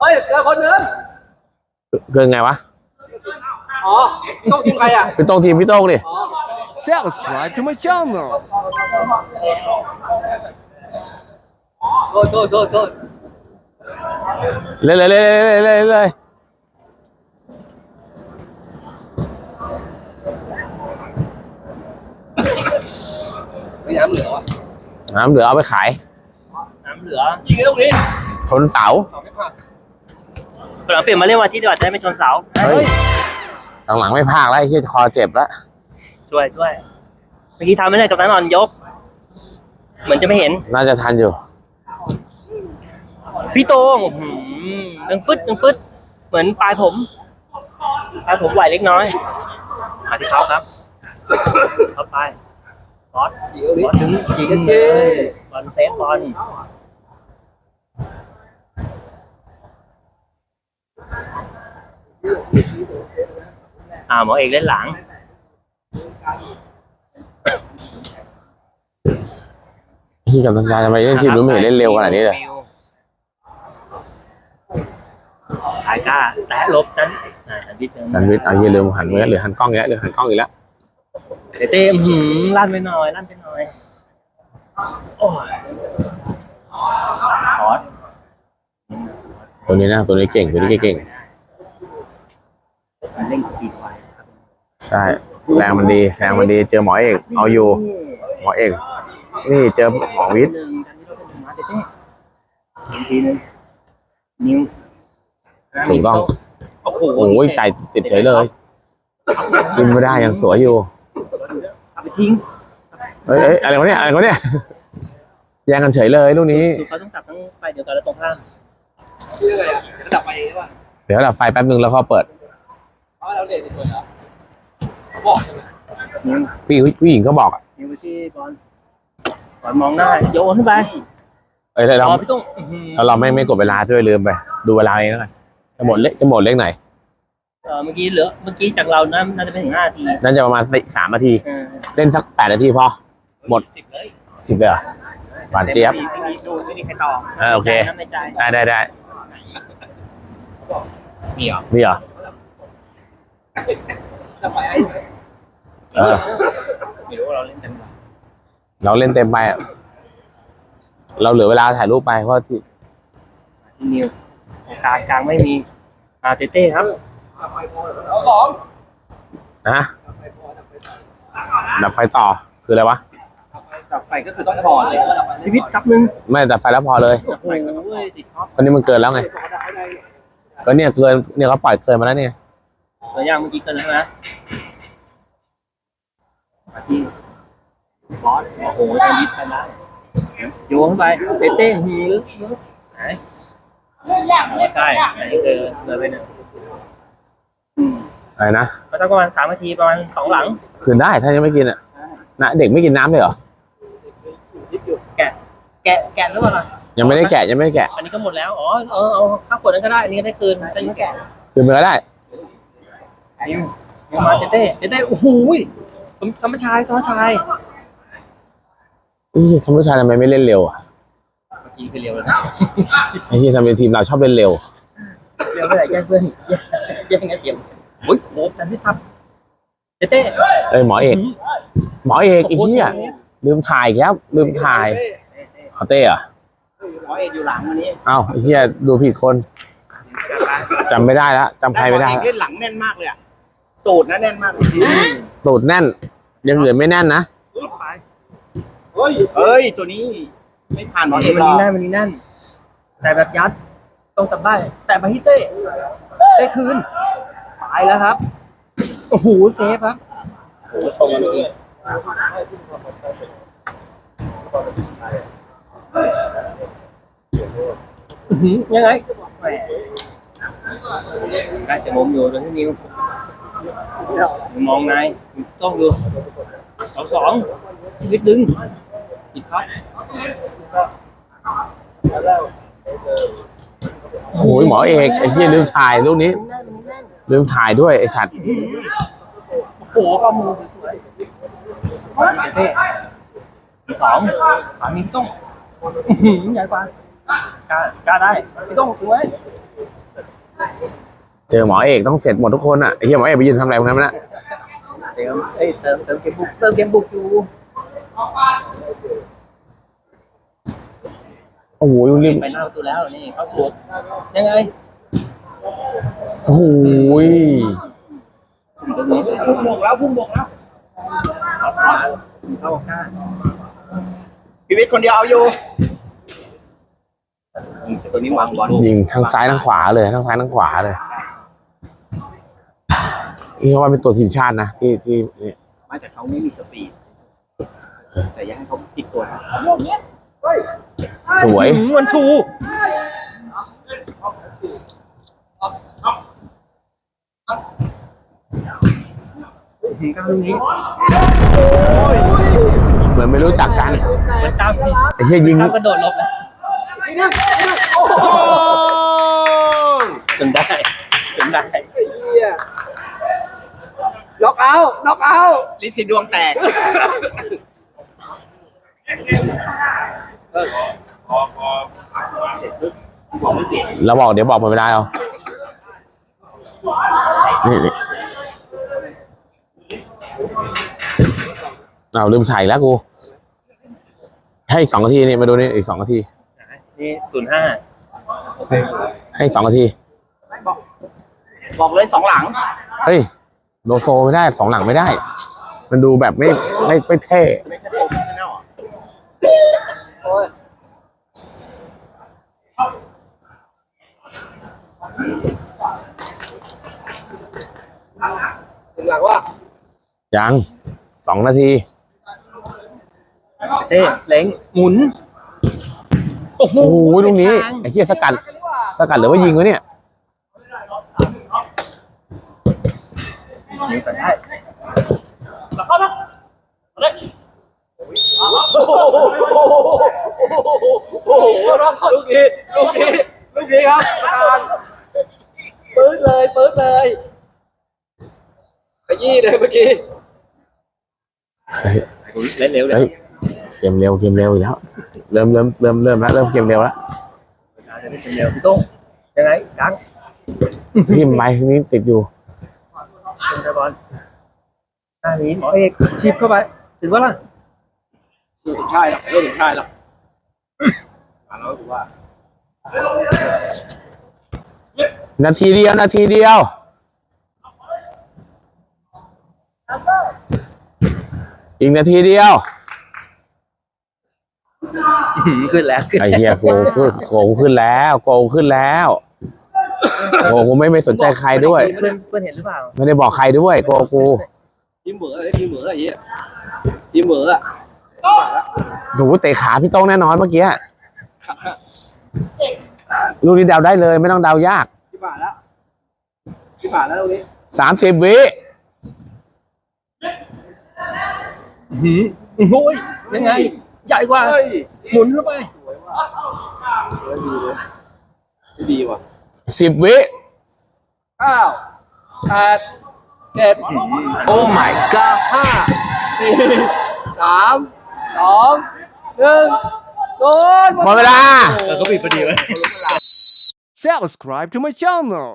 เฮ้ยเจอคนหนึงเกินไงวะ อ๋อต้องทีมใครอะพี่โต้งทีมพี่โต้งดิอ๋อ Subscribe to my channel. โทษโทษโทษโทษเลยเลยเลยเลยเลยเลยไม่น้ำเหลือวะน้ำเหลือเอาไปขายน้ำเหลือยิงเลยตรงนี้ชนเสาสองไม่ผ่าน หลังเปลี่ยนมาเล่นวันอาที่ดีกว่าจะได้ไม่ชนเสาเฮ้ยหลังๆไม่พากแล้วไอ้ที่คอเจ็บแล้วช่วยช่วยเมื่อกี้ทำไม่ได้กับนั้นนอนยก เหมือนจะไม่เห็น น่าจะทันอยู่ พี่โตงอื้อหือยังฟึดยังฟึดเหมือนปลายผม ปลายผมไหวเล็กน้อยมาที่เขาครับเข้าไปบอสยิงตรงบนี้อสถึงจริงเลยบอลเซฟบอล อ่าหมอเอกเล่นหลัง พี่กับตันจาทำไมเล่นทีมนู้นไม่เห็นเล่นเร็วขนาดนี้เลยถ่ายกล้าแตะลบนั้นอ่าสันวิทย์จันวิทย์เอาเยี่ยลืมหันไปแล้วหรือหันกล้องอีกแล้วหรือหันกล้องอีกแล้วเต้เต้อื้อหืมลั่นไปหน่อยลั่นไปหน่อยโอ้ยคอร์สตัวนี้นะตัวนี้เก่งตัวนี้เก่ง มันเล่นกีดไว้ครับใช่ แรงมันดี แรงมันดี เจอหมอเอก เอาอยู่ หมอเอก นี่เจอหมอวิทย์หนึ่งกันที่เราเป็นมาเต้เต้อีกทีหนึงนิ้วถูกต้อง โอ้โหโอ้ยใจติดเฉยเลยจิ้มไม่ได้ยังสวยอยู่เอาไปทิ้งเอ้ยเอ้ยอะไรวะเนี่ยอะไรวะเนี่ยแย่งกันเฉยเลยลูกนี้คือเขาต้องจับทั้งไฟเดียวกันแล้วตรงข้ามชื่ออะไรอะระดับไปใช่ป่ะเดี๋ยวดับไฟแป๊บนึงแล้วก็เปิดเพราะเราเด็ดติดตัวเหรอเขาบอกใช่ไหมนิ้วผู้หญิงผู้หญิงก็บอกอะนิ้วไปที่บอลบอลมองหน้าโยนขึ้นไปเอ้ยเรารอพี่ตุ้งอื้อหือเราเราไม่ไม่กดเวลาด้วยลืมไป ดูเวลาเองแล้วกันจะหมดเลขจะหมดเลขไหนเออเมื่อกี้เหลือเมื่อกี้จากเราน่าน่าจะเป็นถึงห้านาทีน่าจะประมาณสิสามนาที เออเล่นสักแปดนาทีพอ หมด สิบเลยสิบเลยเหรอหวานเจี๊ยบที่มีดูไม่มีใครต่ออ่าโอเค น้ำในใจได้ได้ได้มีเหรอมีเหรอระดับไปไอ้ เออ ไม่รู้ว่าเราเล่นเต็มหรอเราเล่นเต็มไปอะเราเหลือเวลาถ่ายรูปไปเพราะที่นิวกลางกลางไม่มีอาเต้เต้ครับเอาสองนะดับไฟต่อคืออะไรวะ ดับไฟก็คือต้องพอเลยชีวิตครับหนึ่งไม่ดับไฟแล้วพอเลยโอ้โหติดท็อปตอนนี้มันเกินแล้วไง ก็เนี่ยเกินเนี่ยเขาปล่อยเกินมาแล้วเนี่ย ตัวอย่างเมื่อกี้เกินแล้วนะมาที่บอสโอ้โหชีวิตไปแล้วโยนเข้าไปเต้เต้หือลึกลึกไหนใช่ไหนเกินเลยไปหนึ่งอืมอะไรนะก็ต้องประมาณสามนาทีประมาณสองหลัง คืนได้ถ้ายังไม่กินอะนะเด็กไม่กินน้ำเลยเหรอแกะแกะแกะหรือเปล่าล่ะยังไม่ได้แกะยังไม่ได้แกะ อันนี้ก็หมดแล้ว อ๋อ เออ เอาข้าวขวดนั้นก็ได้ อันนี้ก็ได้คืนแต่ยังไม่แกะ คืนไปก็ได้ นิวนิวมาเต้เต้เต้เต้โอ้โหยสมสมชายสมชายอุ้ยธรรมชาติทำไมไม่เล่นเร็วอะเมื่อกี้คือเร็วแล้วนะไอ้ที่ทำเป็นทีมเราชอบเล่นเร็วเร็วไปไหนแย่งเพื่อนแย่งแย่งกันเดียวโอ้ยโอ้แต่ที่ทำเต้เต้เอ้ยหมอเอก หมอเอกไอ้เหี้ยลืมถ่ายอีกแล้วลืมถ่ายเอาเต้เหรอะหมอเอกอยู่หลังวันนี้เอ้าไอ้เหี้ยดูผิดคนจำไม่ได้แล้วจำใครไม่ได้เอกละเล่นหลังแน่นมากเลยอะ ตูดนะแน่นมากเลยตูดแน่นอยังอื่นไม่แน่นนะเฮ้ยเฮ้ยตัวนี้ ไม่ผ่านหมอวันเอนี้กหรอกแน่นวันนี้แน่น แต่แบบยัดตรงกับบ้านแต่มาที่เต้เต้คืนตายแล้วครับโอ้โหเซฟครับโอ้โหชมกันเมื่อกี้อื้อหือยังไงแหมได้จะมุมอยู่ตรงที่นิ้ว มองนายต้องดูสองสองวิดดึงปิดครับโอ้โหหมอเอกไอ้เหี้ยลืมถ่ายรูปนี้ ลืมถ่ายด้วยไอ้สัตว์โอ้โหข้อมือสวยๆเท่สองสามีต้องอื้อหือใหญ่กว่ากล้ากล้าได้พี่ต้องสวย เจอหมอเอกต้องเสร็จหมดทุกคนอะไอ้เฮียหมอเอกไปยืนทำอะไรตรงนั้นวะเนะเติมเอ้ยเติมเติมเกมบุกเติมเกมบุกอยู่โอ้โหรีบไปหน้าประตูแล้วนี่เข้าสวนยังไงโอ้โหตรงนี้พุ่งบกแล้วพุ่งบกแล้วเข้ากล้าพีวิทย์คนเดียวเอาอยู่อืมแต่ตัวนี้วางบอลยิงทั้งซ้ายทั้งขวาเลยทั้งซ้ายทั้งขวาเลย นี่เขาว่าเป็นตัวทีมชาตินะที่ที่นี่ไม่แต่เขาไม่มีสปีดแต่อยังให้เขาติดตัวนะสวยหืมมันชูหืมกล้าลูกนี้เหมือนไม่รู้จักกันมันตามสิไอ้เฮียยิงตามกระโดดหลบเลยสนได้สนได้ Knock out! Knock out! ลิซิดวงแตก เราบอกเดี๋ยวบอกหมดเวลาเอานี่นี่เอาลืมใส่แล้วกู ให้อีกสองนาทีนี่มาดูนี่อีกสองนาที นี่ศูนย์ห้าให้อีกสองนาที บอกเลยสองหลัง เฮ้ย โลโซไม่ได้สองหลังไม่ได้ มันดูแบบไม่ไม่ไม่เท่ไม่ใช่โปรเฟชชั่นแนลอะ Dừng lại quá. ยังสองนาทีเต้เล้งหมุน โอ้โหโอ้โหลูกนี้ไม่ทางไอ้เหี้ยสกัด สกัดหรือว่ายิงวะเนี่ย ยิงก่อนได้โอ้โหรอบเขาลูกนี้ลูกนี้ลูกนี้ครับประธานปื๊ดเลยปื๊ดเลย Cái gì đây bên kia? เฮ้ยเล่นเร็วเลยเฮ้ยเกมเร็วเกมเร็วอีกแล้ว เริ่มเริ่มเริ่มเริ่มแล้วเริ่มเกมเร็วแล้วจะได้เร็วพี่ตุ้งยังไงกลางทีมไปทีนี้ติดอยู่ เป็นบอลหน้านี้หมอเอกชิปเข้าไป ถึงว่าล่ะ Vô ถึง chai rồi, vô ถึง chai rồi. À, nói cũng ว่า นาทีเดียว นาทีเดียว อีกนาทีเดียว ขึ้นแล้ว ไอ้เหี้ยโกขึ้นโกขึ้นแล้ว โกขึ้นแล้ว โกกูไม่ไม่สนใจใครด้วย เพื่อนเพื่อนเห็นหรือเปล่าไม่ได้บอกใครด้วยโกกู Chim bữa đấy, chim bữa là gì ạ? Chim bữa ạ. ถูเตะขาพี่โต้งแน่นอนเมื่อกี้ลูกนี้เดาได้เลย ไม่ต้องเดายาก Chim bà đó. Chim bà đó đâu đi. สามสิบวิหืมโอ้ยยังไง ใหญ่กว่า Ôi, หมุนเข้าไป cái gì mà. สิบวิ Cao. Hạt. Đẹp. Oh my god. Ha. สี่สามสองหนึ่งศูนย์หมดเวลา เออเขาปิดพอดีไว้ Subscribe to my channel